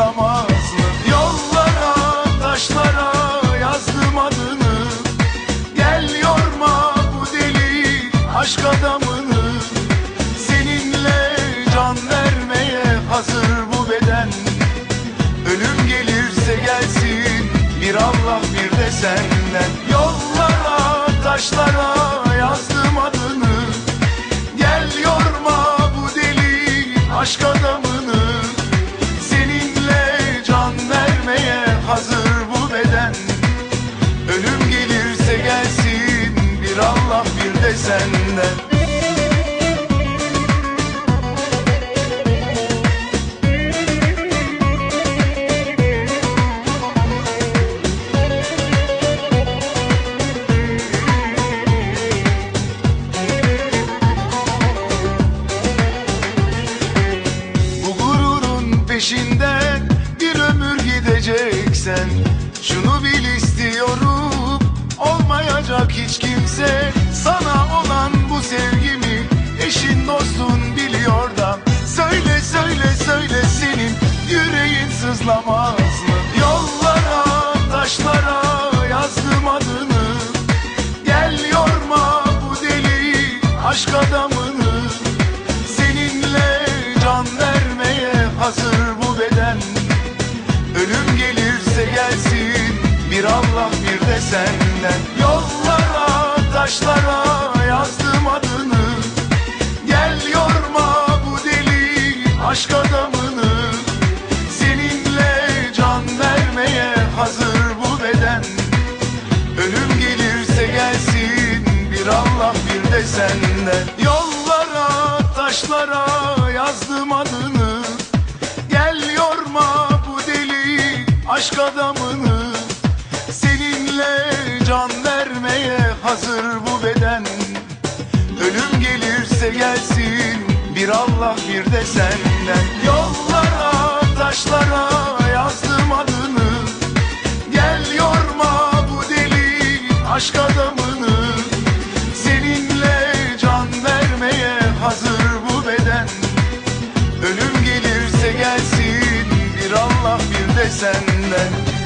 sızlamaz mı? Yollara, taşlara yazdım adını. Gel yorma bu deli aşk adamını. Seninle can vermeye hazır bu beden. Ölüm gelirse gelsin bir Allah bir de senden. Yollara, taşlara De. Senden peşinden bir ömür gideceksen Şunu bil istiyorum olmayacak hiç kimse sızlamaz mı? Yollara taşlara yazdım adını. Gel yorma bu deli aşk adamını. Seninle can vermeye hazır bu beden. Ölüm gelirse gelsin bir Allah bir de senden. Yollara taşlara yazdım adını. Gel yorma bu deli aşk Allah bir de senden Yollara taşlara yazdım adını. Gel yorma bu deli aşk adamını. Seninle can vermeye hazır bu beden. Ölüm gelirse gelsin bir Allah bir de senden. Yollara taşlara senden